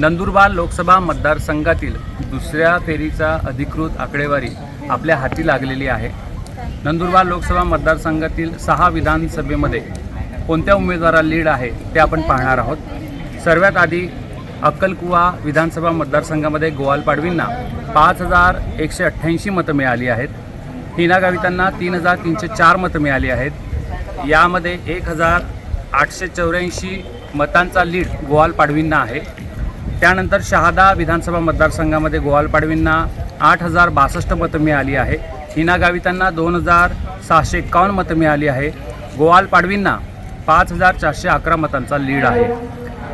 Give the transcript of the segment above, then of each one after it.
नंदुरबार लोकसभा मतदारसंघातील दुसऱ्या फेरीचा अधिकृत आकडेवारी आपल्या हाती लागलेली आहे. नंदुरबार लोकसभा मतदारसंघातील सहा विधानसभेमध्ये कोणत्या उमेदवाराला लीड आहे ते आपण पाहणार आहोत. सर्वात आधी अक्कलकुवा विधानसभा मतदारसंघामध्ये गोवाल पाडवींना पाच हजार एकशे अठ्ठ्याऐंशी मतं मिळाली आहेत. हिना गावितांना तीन हजार तीनशे चार मतं मिळाली आहेत. यामध्ये एक हजार आठशे चौऱ्याऐंशी मतांचा लीड गोवाल पाडवींना आहे. त्यानंतर शहादा विधानसभा मतदारसंघामध्ये गोवाल पाडवींना आठ हजार बासष्ट मतं मिळाली आहे. हिना गावितांना दोन हजार सहाशे एक्कावन्न मतं मिळाली आहे. गोवाल पाडवींना पाच हजार चारशे अकरा मतांचा लीड आहे.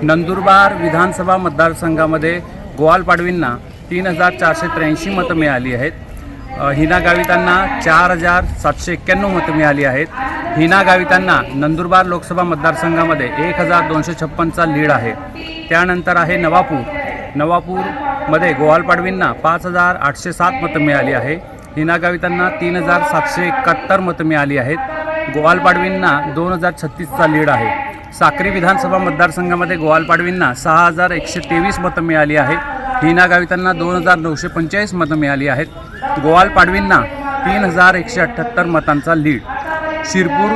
नंदुरबार विधानसभा मतदारसंघामध्ये गोवाल पाडवींना तीन हजार चारशे त्र्याऐंशी मतं मिळाली आहेत. हिना गावितांना चार हजार सातशे एक्क्याण्णव मतं मिळाली आहेत. हिना गावितांना नंदुरबार लोकसभा मतदारसंघामध्ये एक हजार दोनशे छप्पनचा लीड आहे. त्यानंतर आहे नवापूर. नवापूरमध्ये गोवाल पाडवींना पाच हजार आठशे सात मतं मिळाली आहे. हिना गावितांना तीन हजार सातशे एकाहत्तर मतं मिळाली आहेत. गोवाल पाडवींना दोन हजार छत्तीसचा लीड आहे. साक्री विधानसभा मतदारसंघामध्ये गोवाल पाडवींना सहा हजार एकशे तेवीस मतं मिळाली आहेत. हिना गावितांना दोन हजार नऊशे पंचेचाळीस मतं मिळाली आहेत. गोवाल पाडवींना तीन हजार एकशे अठ्ठ्याहत्तर मतांचा लीड. शिरपूर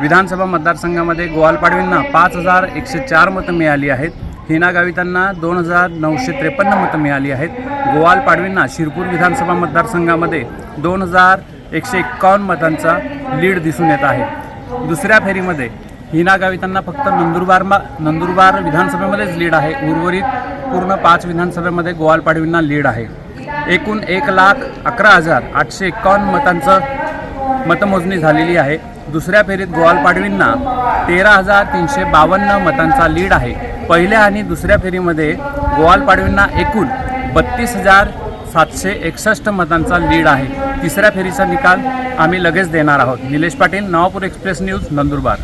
विधानसभा मतदारसंघामध्ये गोवाल पाडवींना पाच हजार एकशे चार मतं मिळाली आहेत. हिना गावितांना दोन हजार नऊशे त्रेपन्न मतं मिळाली आहेत. गोवाल पाडवींना शिरपूर विधानसभा मतदारसंघामध्ये दोन हजार एकशे एक्कावन्न मतांचा लीड दिसून येत आहे. दुसऱ्या फेरीमध्ये हिना गावितांना फक्त नंदुरबार नंदुरबार विधानसभेमध्येच लीड आहे. उर्वरित पूर्ण पाच विधानसभेमध्ये गोवाल पाडवींना लीड आहे. एकूण एक लाख अकरा हजार आठशे एक्कावन्न मतांचं मतमोजणी झालेली आहे. दुसऱ्या फेरीत ग्वालपाडवींना तेरा हजार तीनशे बावन्न मतांचा लीड आहे. पहिल्या आणि दुसऱ्या फेरीमध्ये ग्वालपाडवींना एकूण बत्तीस हजार सातशे एकसष्ट मतांचा लीड आहे. तिसऱ्या फेरीचा निकाल आम्ही लगेच देणार आहोत. Nilesh Patil Navapur express news Nandurbar.